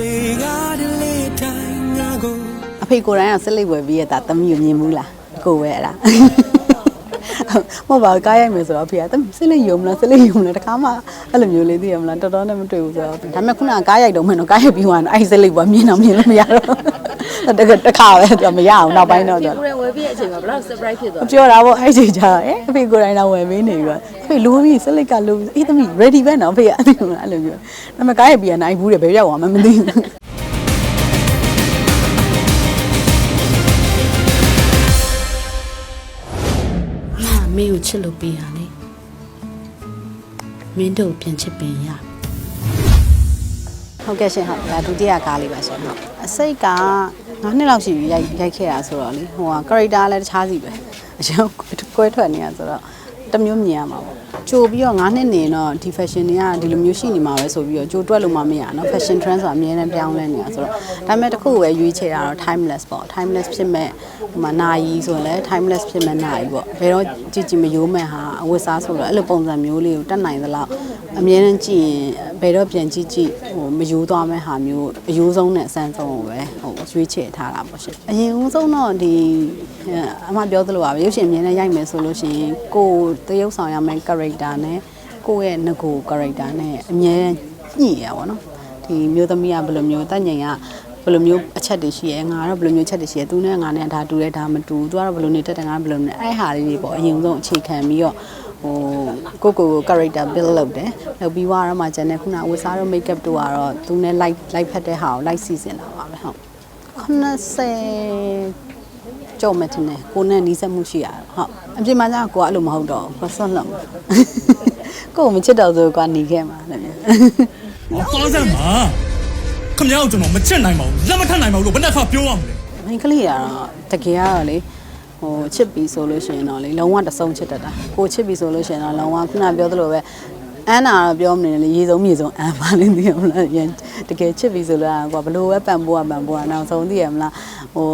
လေကားတဲ့လေတိုင်းငါကိုအဖေကိုယ်တိုင်ကဆက်လက်ဝယ်ပြီးရတာသမီးကိုမြင်ဘူးလားအကိုပဲအဲ့ဒါမဟုတ်ပါဘူးကားရိုက်မယ်ဆိုတော့အဖေကသမီးဆက်လက်ယုံမလားဆက်လက်ယုံမလားတခါမှအဲ့လိုမျိုးလေးသိရမလားတော်တော်နဲ့မတွေ့ဘူးဆိုတော့ဒါပေမဲ့ခုနကကားရိုက်တော့မှတော့ကားရိုက်ပြီးသွားတော့အဲ့ဆက်လက်ပေါ်မြင်တော့မြင်လို့မရတော့ တကယ်တစ်ခါပဲတော့မရအောင်နောက်ပိုင်းတော့တော့ကိုယ်ဝယ်ပြီးတဲ့အချိန်မှာဘယ်တော့ surprise ဖြစ်သွားလဲပြောတာပေါ့အဲ့ချိန်ကျတော့အဲအဖေကိုယ်တိုင်တော့ဝယ်ပေးနေပြီအဖေလိုပြီဆက်လက်ကလိုအေးသမီး ready ပဲနော်အဖေကအဲ့လိုအဲ့လိုပြောဒါပေမဲ့ကားရိုက်ပြီးရနိုင်ဘူးတယ်ဘယ်ရောက်သွားမှမသိဘူးငါမင်းကိုချစ်လို့ပေးရလေမင်းတို့ပြန်ချစ်ပင်ရဟုတ်ကဲ့ရှင်ဟုတ်ဒါဒုတိယကားလေးပါရှင်ဟုတ်အစိတ်က 9နှစ်လောက်ရှိပြီရိုက်ရိုက်ခဲ့တာဆိုတော့လေဟိုက character လည်းတခြားစီပဲအရင်ကွဲထွက်နေတာဆိုတော့တစ်မျိုးမြင်ရမှာပေါ့ကြိုပြီးတော့9နှစ်နေတော့ဒီ fashion တွေကဒီလိုမျိုးရှိနေမှာပဲဆိုပြီးတော့ကြိုတွက်လို့မှမရနော် fashion trend ဆိုတာအများနဲ့ပြောင်းလဲနေတာဆိုတော့ဒါပေမဲ့တစ်ခုပဲရွေးချယ်တာတော့ timeless ပေါ့ timeless ဖြစ်မဲ့ဟိုမှာနာယီဆိုရင်လည်း timeless ဖြစ်မဲ့နာယီပေါ့ဘယ်တော့ကြည့်ကြည့်မယိုးမဲ့ဟာအဝတ်စားဆိုတော့အဲ့လိုပုံစံမျိုးလေးကိုတက်နိုင်သလောက်အများနဲ့ကြည့်ရင်ဘယ်တော့ပြန်ကြည့်ကြည့်ဟိုမယိုးသွားမဲ့ဟာမျိုးအယိုးဆုံးနဲ့အဆန်းဆုံးကိုပဲဟို ရွေးချယ်ထားတာပေါ့ရှင်အရင်ဦးဆုံးတော့ဒီအမပြောသလိုပါပဲရုပ်ရှင်အမြင်နဲ့ရိုက်မယ်ဆိုလို့ရှိရင်ကိုယ်တရုပ်ဆောင်ရမယ့် character နဲ့ကိုယ့်ရဲ့ငကို character နဲ့အမြဲညှိရပါတော့ဒီမျိုးသမီးကဘယ်လိုမျိုးတက်ညင်ကဘယ်လိုမျိုးအချက်တွေရှိရဲငါကတော့ဘယ်လိုမျိုးချက်တွေရှိရဲသူနဲ့ငါနဲ့ဒါတူတယ်ဒါမတူသူကတော့ဘယ်လိုနေတက်တယ်ငါကဘယ်လိုနေအဲ့ဟာလေးတွေပေါ့အရင်ဆုံးအခြေခံပြီးတော့ဟိုကိုကိုကို character build လုပ်တယ်လုပ်ပြီးွားတော့မှကျန်တဲ့ခုနဝတ်စားတော့ makeup တို့ကတော့သူနဲ့ light light ဖက်တဲ့ဟာကို light စီစဉ်တာပါပဲဟုတ် 80ကြုံမတင်နဲ့ကိုနဲ့နီးစပ်မှုရှိရတာဟုတ်အပြင်မှာကျတော့ကိုကအဲ့လိုမဟုတ်တော့ဘူးဆွန့်လို့ကိုကိုမချစ်တော့ဆိုကွာหนีခဲ့မှာတဲ့။ပါစမ်းပါ။ခမရအောင်ကျွန်တော်မချက်နိုင်ပါဘူး။လက်မထနိုင်ပါဘူးလို့ဘယ်နှခါပြောရမလဲ။မင်းကလေးကတော့တကယ်ကတော့လေဟိုချစ်ပြီဆိုလို့ရှိရင်တော့လေလုံးဝတဆုံချစ်တတ်တာကိုချစ်ပြီဆိုလို့ရှိရင်တော့လုံးဝခုနပြောသလိုပဲ အန်နာတော့ပြောမနေနဲ့လေရေစုံမြေစုံအန်ပါလိမ့်သိရမလားရန်တကယ်ချစ်ပြီဆိုတော့ကွာဘလို့ပဲပန်ပိုးကပန်ပိုးကနောက်ဆုံးသိရမလားဟို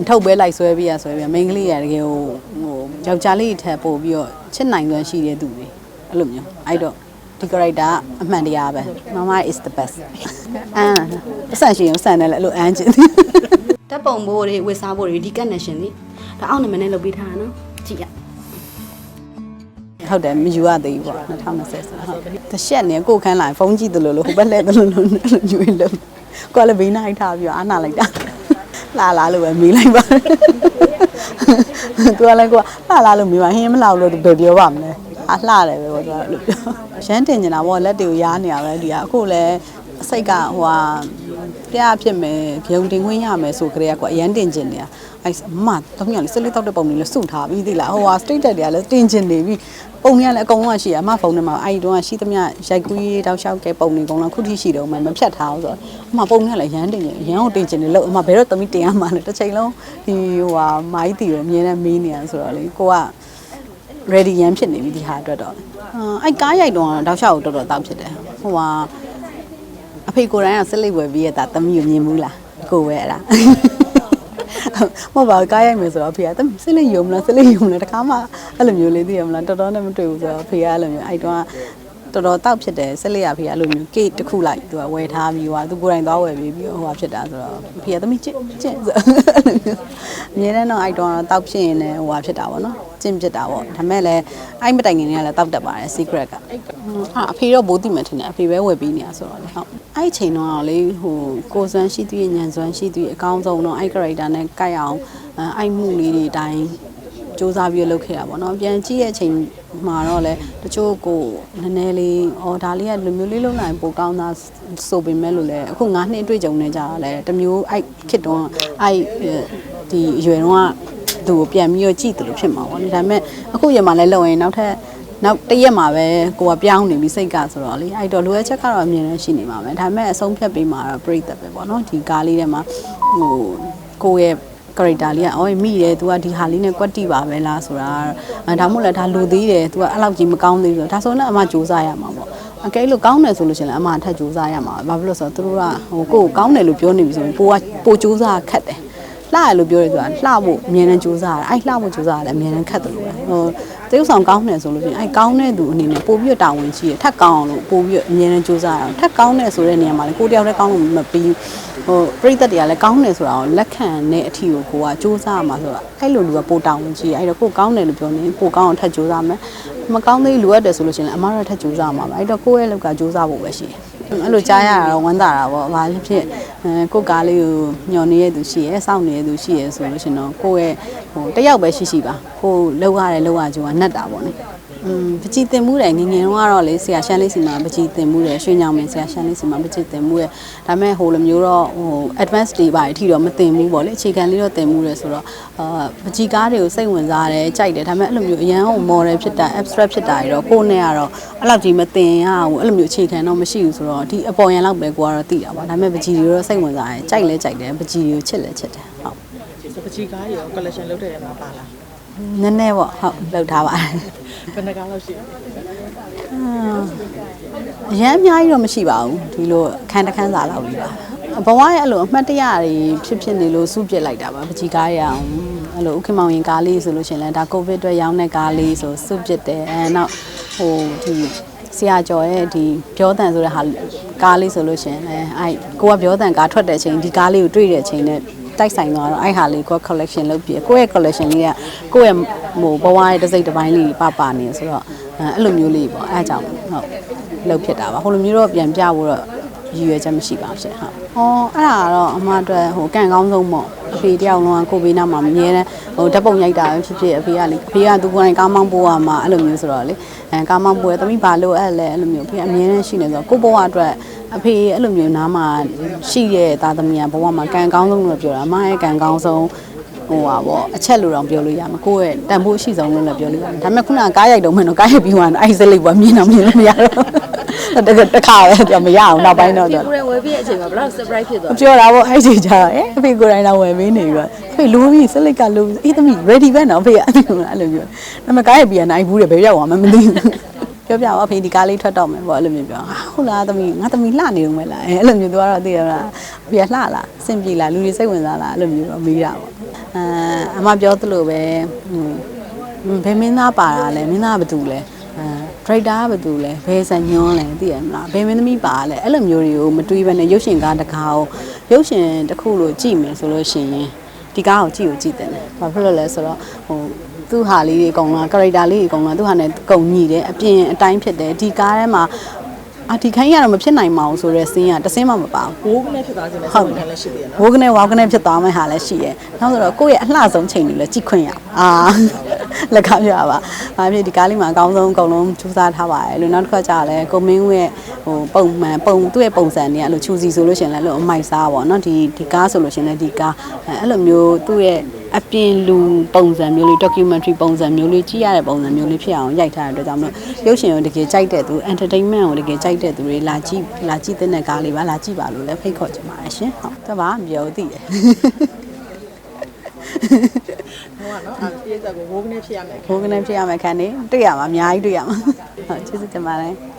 အထုတ်ပဲလိုက်ဆွဲပြီးရဆွဲပြီးမိန်းကလေးရတကယ်ဟိုဟိုယောက်ျားလေးထက်ပို့ပြီးတော့ချစ်နိုင်စွမ်းရှိတဲ့သူတွေအဲ့လိုမျိုးအဲ့တော့ဒီ character အမှန်တရားပဲ mama is the best အန်ပတ်စံရှင်ကိုစံတယ်လေအဲ့လိုအန်ချင်ဓာတ်ပုံဘိုးတွေဝစ်စားဘိုးတွေဒီကက်နေရှင်လေဒါအောက်နာမည်နဲ့လုပ်ပေးထားတာနော်ကြည့်ရ ဟုတ်တယ်မယူရသေးဘူးပေါ့2020ဆိုတော့ဟုတ်တရှက်နေကိုယ်ခန်းလာဖုန်းကြည့်တယ်လို့လို့ဟိုဘက်လက်တယ်လို့လို့ညွေးလို့ကိုယ်လည်းဘေးနားအိုက်ထားပြီးတော့အားနာလိုက်တာလာလာလို့ပဲမေးလိုက်ပါသူကလည်းကိုကလာလာလို့မေးပါဟင်းမလောက်လို့သူဘယ်ပြောပါမလဲအားလှတယ်ပဲပေါ့သူကလို့ပြောရမ်းတင်နေတာပေါ့လက်တွေကိုရားနေရပဲဒီကအခုလည်းအစိတ်ကဟိုဟာ တရားဖြစ်မယ်ဂုံတင်ခွင့်ရမယ်ဆိုကြတဲ့ကွာအရန်တင်ကျင်နေတာအဲ့အမတော့ညလေးစလေးတောက်တဲ့ပုံလေးလဲစုထားပြီးသီလားဟိုဟာ straight တက်တွေကလည်းတင်ကျင်နေပြီပုံရလည်းအကုန်လုံးရှိရအမဖုန်းထဲမှာအဲ့ဒီတော့ရှိသမျှရိုက်ကူးရေးတောက်လျှောက်ကဲပုံတွေအကုန်လုံးခုထိရှိတော့မှမဖြတ်ထားအောင်ဆိုတော့အမပုံရလည်းရမ်းတင်ကျင်ရမ်းကိုတင်ကျင်နေလို့အမဘယ်တော့သမီးတင်ရမှာလဲတစ်ချိန်လုံးဒီဟိုဟာမိုင်းတီကိုအမြဲတမ်းမေးနေရဆိုတော့လေကိုက ready ရန်ဖြစ်နေပြီဒီဟာအတွက်တော့အာအဲ့ကားရိုက်တော့တောက်လျှောက်ကိုတော်တော်တောက်ဖြစ်တယ်ဟိုဟာအ ဖေကိုယ်တိုင်ကဆက်လက်ဝယ်ပြီးရတာသမီးကိုမြင်ဘူးလားကိုပဲအဲ့ဒါမဟုတ်ပါဘူးကားရိုက်မယ်ဆိုတော့အဖေကသမီးဆက်လက်ယုံမလားဆက်လက်ယုံမလားတခါမှအဲ့လိုမျိုးလေးသိရမလားတော်တော်နဲ့မတွေ့ဘူးဆိုတော့အဖေကအဲ့လိုမျိုးအဲ့တော့ တော်တော်တောက်ဖြစ်တယ်ဆက်လက်ရဖေကအဲ့လိုမျိုးကေတစ်ခုလိုက်သူကဝယ်ထားပြီးဟိုသူကိုယ်တိုင်သွားဝယ်ပြီးပြီးဟိုဟာဖြစ်တာဆိုတော့အဖေကသမီးကျင့်ကျင့်ဆိုအဲ့လိုမျိုးအမြဲတမ်းတော့အဲ့တော့တောက်ဖြစ်ရင်လည်းဟိုဟာဖြစ်တာပေါ့နော်ကျင့်ဖြစ်တာပေါ့ဒါမဲ့လည်းအဲ့မတိုင်ခင်ကလည်းတောက်တတ်ပါတယ် secret ကအာအဖေတော့ဘိုးတိမယ်ထင်တယ်အဖေပဲဝယ်ပြီးနေတာဆိုတော့လေဟုတ်အဲ့ချိန်တော့လေဟိုကိုစွမ်းရှိသူရဲ့ညံစွမ်းရှိသူရဲ့အကောင်းဆုံးတော့အဲ့ character နဲ့ကိုက်အောင်အဲ့မှုလေးတွေအတိုင်း စူးစမ်းပြီးလုပ်ခဲ့တာပေါ့နော်ပြန်ကြည့်ရဲ့အချိန်မှာတော့လေတချို့ကိုနည်းနည်းလေးအော်ဒါလေးကလူမျိုးလေးလုံးနိုင်ပိုကောင်းတာဆိုပေမဲ့လို့လေအခု9နှစ်တွေ့ကြုံနေကြတာလေတမျိုးအဲ့ခစ်တော့အဲ့ဒီအရွယ်တော့သူ့ကိုပြန်ပြီးတော့ကြည့်တယ်လို့ဖြစ်မှာပေါ့ဒါပေမဲ့အခုရမှာလဲလုံရင်နောက်ထပ်နောက်တရက်မှာပဲကိုကပြောင်းနေပြီစိတ်ကဆိုတော့လေအဲ့တော့လိုအပ်ချက်ကတော့အမြင်နဲ့ရှိနေမှာပဲဒါပေမဲ့အဆုံးဖြတ်ပေးမှာတော့ပြိသက်ပဲပေါ့နော်ဒီကားလေးထဲမှာဟိုကိုယ့်ရဲ့ character လေးကအော်မိတယ် तू ကဒီဟာလေးနဲ့ကွက်တိပါပဲလားဆိုတာအဲဒါမှမဟုတ်လဲဒါလူသေးတယ် तू ကအဲ့လောက်ကြီးမကောင်းသေးဘူးဒါဆိုရင်လည်းအမစူးစမ်းရမှာပေါ့အကဲလို့ကောင်းတယ်ဆိုလို့ရှိရင်လည်းအမထပ်စူးစမ်းရမှာဘာဖြစ်လို့လဲဆိုတော့သူတို့ကဟိုကိုယ်ကောင်းတယ်လို့ပြောနေပြီဆိုရင်ပိုကပိုစူးစမ်းခက်တယ်လှရလို့ပြောရဆိုတာလှဖို့အမြဲတမ်းကြိုးစားရတယ်အဲ့လှဖို့ကြိုးစားရတယ်အမြဲတမ်းခက်တယ်လို့ပဲဟိုတရုပ်ဆောင်ကောင်းတယ်ဆိုလို့ရှိရင်အဲ့ကောင်းတဲ့သူအနေနဲ့ပို့ပြီးတော့တာဝန်ရှိရထက်ကောင်းအောင်လို့ပို့ပြီးတော့အမြဲတမ်းကြိုးစားရအောင်ထက်ကောင်းတယ်ဆိုတဲ့နေရာမှာလေကိုယ်တယောက်တည်းကောင်းလို့မပြီး ဟိုပြိသက်တွေကလည်းကောင်းတယ်ဆိုတာကိုလက်ခံတဲ့အထီကိုကိုကစူးစမ်းရမှာဆိုတော့အဲ့လိုလူကပိုတောင်းဝင်ကြီးအဲ့တော့ကိုကောင်းတယ်လို့ပြောနေကိုကောင်းအောင်ထက်စူးစမ်းမယ်မကောင်းသေးလိုအပ်တယ်ဆိုလို့ရှိရင်လည်းအမားတော့ထက်စူးစမ်းမှာပါအဲ့တော့ကိုယ့်ရဲ့လောက်ကစူးစမ်းဖို့ပဲရှိတယ်အဲ့လိုကြားရတာတော့ဝမ်းသာတာပေါ့ဘာဖြစ်ဖြစ်အဲကိုကားလေးကိုညှော်နေတဲ့သူရှိရဲစောင့်နေတဲ့သူရှိရဲဆိုလို့ရှိရင်တော့ကိုယ့်ရဲ့ဟိုတယောက်ပဲရှိရှိပါကိုလောက်ရတယ်လောက်ရကြိုးကနှက်တာပေါ့နိ อืมပကြီးတင်မှုတယ်ငယ်ငယ်တုန်းကတော့လေဆရာရှမ်းလေးစီမှာပကြီးတင်မှုတယ်ရွှေညောင်မင်းဆရာရှမ်းလေးစီမှာပကြီးတင်မှုတယ်ဒါပေမဲ့ဟိုလိုမျိုးတော့ဟို advanced တွေပါအထိတော့မတင်ဘူးပေါ့လေအခြေခံလေးတော့တင်မှုတယ်ဆိုတော့အာပကြီးကားတွေကိုစိတ်ဝင်စားတယ်ကြိုက်တယ်ဒါပေမဲ့အဲ့လိုမျိုးအရန်ဟို model ဖြစ်တာ abstract ဖြစ်တာတွေတော့ကိုယ်နဲ့ကတော့အဲ့လောက်ကြီးမတင်ရဘူးအဲ့လိုမျိုးအခြေခံတော့မရှိဘူးဆိုတော့ဒီအပေါ်ရန်လောက်ပဲကိုကတော့သိတာပေါ့ဒါပေမဲ့ပကြီးတွေတော့စိတ်ဝင်စားတယ်ကြိုက်လဲကြိုက်တယ်ပကြီးတွေကိုချစ်လဲချစ်တယ်ဟုတ်ဆိုပချီကားရော collection လုပ်တဲ့နေရာမှာပါလား နည်းနည်းပေါ့ဟုတ်လောက်ထားပါတယ်ဘယ်နှကားလောက်ရှိလဲအရန်အများကြီးတော့မရှိပါဘူးဒီလိုအခန်းတစ်ခန်းစာလောက်ကြီးပါဘဝရဲ့အဲ့လိုအမှတ်တရတွေဖြစ်ဖြစ်နေလို့စုပြစ်လိုက်တာပါပကြီးကားရအောင်အဲ့လိုဥက္ကမောင်ရင်ကားလေးဆိုလို့ရှရင်လဲဒါကိုဗစ်အတွက်ရောင်းတဲ့ကားလေးဆိုစုပြစ်တယ်အဲနောက်ဟိုဒီဆရာကျော်ရဲ့ဒီပြောတန်ဆိုတဲ့ဟာကားလေးဆိုလို့ရှရင်လဲအဲ့ကိုကပြောတန်ကားထွက်တဲ့အချိန်ဒီကားလေးကိုတွေ့တဲ့အချိန်နဲ့ တိုက်ဆိုင်သွားတော့အဲ့ဟာလေးကိုက collection လုပ်ပြီးကိုယ့်ရဲ့ collection လေးကကိုယ့်ရဲ့ဟိုဘဝရဲ့တစ်စိတ်တစ်ပိုင်းလေးပပနေဆိုတော့အဲ့လိုမျိုးလေးပေါ့အဲ့အကြောင်းဟုတ်လှုပ်ဖြစ်တာပါဟိုလိုမျိုးတော့ပြန်ပြဖို့တော့ရည်ရွယ်ချက်မရှိပါဘူးရှင်ဟုတ်။အော်အဲ့ဒါကတော့အမအတွက်ဟိုကံကောင်းဆုံးပေါ့အဖေတယောက်လုံးကကိုဘေးနားမှာအမြဲတမ်းဟိုဓာတ်ပုံရိုက်တာပဲဖြစ်ဖြစ်အဖေကလေအဖေကသူကိုယ်တိုင်ကားမောင်းပိုးရမှာအဲ့လိုမျိုးဆိုတော့လေအဲကားမောင်းပိုးရသမီးဘာလို့အဲ့လဲအဲ့လိုမျိုးအဖေကအမြဲတမ်းရှိနေဆိုတော့ကိုဘဝအတွက် အဖေအဲ့လိုမျိုးနားမှာရှိတဲ့သားသမီးကဘဝမှာကံကောင်းဆုံးလို့ပြောတာအမရဲ့ကံကောင်းဆုံးဟိုပါပေါ့အချက်လိုတော့ပြောလို့ရမှာကိုယ့်ရဲ့တန်ဖိုးအရှိဆုံးလို့လည်းပြောလို့ရတယ်ဒါပေမဲ့ခုနကကားရိုက်တော့မှတော့ကားရိုက်ပြီးသွားတော့အဲ့ဒီစလိပ်ပေါ်မြင်တော့မြင်လို့မရတော့တကယ်တစ်ခါပဲကြောမရအောင်နောက်ပိုင်းတော့ကိုယ်ဝယ်ပြီးတဲ့အချိန်မှာဘယ်လောက် surprise ဖြစ်သွားပြောတာပေါ့အဲ့ဒီကြာအဲအဖေကိုယ်တိုင်တော့ဝယ်ပေးနေပြီးတော့အဖေလိုပြီးစလိပ်ကလိုအေးသမီး ready ပဲနော်အဖေကအဲ့လိုအဲ့လိုပြောဒါပေမဲ့ကားရိုက်ပြီးနိုင်ဘူးတယ်ဘယ်ရောက်သွားမှမသိဘူး ပြောပြပါအဖေဒီကားလေးထွက်တော့မယ်ပေါ့အဲ့လိုမျိုးပြောဟုတ်လားသမီးငါသမီးလှနေတော့မလားအဲ့လိုမျိုးသူကတော့သိရလားအဖေကလှလားစင်ပြေလားလူတွေစိတ်ဝင်စားလားအဲ့လိုမျိုးတော့မေးတာပေါ့အဲအမပြောသလိုပဲဟိုဘယ်မင်းသားပါတာလဲမင်းသားကဘာတူလဲအဲဒရိုက်တာကဘာတူလဲဘယ်ဆန်ညွန်းလဲသိရမလားဘယ်မင်းသမီးပါလဲအဲ့လိုမျိုးတွေကိုမတွေးဘဲနဲ့ရုပ်ရှင်ကားတစ်ကားကိုရုပ်ရှင်တစ်ခုလို့ကြည့်မယ်ဆိုလို့ရှိရင်ဒီကားကိုကြည့်ကိုကြည့်တယ်။ဘာဖြစ်လို့လဲဆိုတော့ဟို သူ့ဟာလေးတွေအကုန်လုံး character လေးတွေအကုန်လုံးသူ့ဟာနဲ့ကုန်ညီတယ်အပြင်အတိုင်းဖြစ်တယ်ဒီကားထဲမှာအာဒီခိုင်းရတော့မဖြစ်နိုင်ပါဘူးဆိုတော့စင်းကတစ်စင်းမှမပါဘူးဘိုးကနေဖြစ်သွားခြင်းနဲ့ဟုတ်စိတ်တယ်ဝင်လည်းရှိသေးတယ်နော်ဝိုးကနေဝါကနေဖြစ်သွားမယ့်ဟာလည်းရှိရဲ့နောက်ဆိုတော့ကိုယ့်ရဲ့အလှဆုံးချိန်တွေလည်းကြည့်ခွင့်ရပါအာ လက်ကားပြပါဘာဖြစ်ဒီကားလေးမှာအကောင်းဆုံးအကုန်လုံးစူးစမ်းထားပါတယ်လို့နောက်တစ်ခါကျတော့လည်းကိုမင်းဦးရဲ့ဟိုပုံမှန်ပုံသူ့ရဲ့ပုံစံတွေကအဲ့လိုချူစီဆိုလို့ရှိရင်လည်းအဲ့လိုအမိုက်စားပေါ့နော်ဒီဒီကားဆိုလို့ရှိရင်လည်းဒီကားအဲ့လိုမျိုးသူ့ရဲ့အပြင်လူပုံစံမျိုးလေး documentary ပုံစံမျိုးလေးကြည့်ရတဲ့ပုံစံမျိုးလေးဖြစ်အောင်ရိုက်ထားတဲ့အတွက်ကြောင့်မလို့ရုပ်ရှင်ကိုတကယ်ကြိုက်တဲ့သူ entertainment ကိုတကယ်ကြိုက်တဲ့သူတွေလာကြည့်လာကြည့်တဲ့ကားလေးပါလာကြည့်ပါလို့လည်းဖိတ်ခေါ်ချင်ပါတယ်ရှင်ဟုတ်တော့ပါမပြောသိတယ် ဟိုကနော်အပြည့်စက်ကိုဘိုးကနေဖြစ်ရမယ်ဘိုးကနေဖြစ်ရမယ်ခန်းနေတွေ့ရမှာအများကြီးတွေ့ရမှာဟုတ်ကျေးဇူးတင်ပါတယ်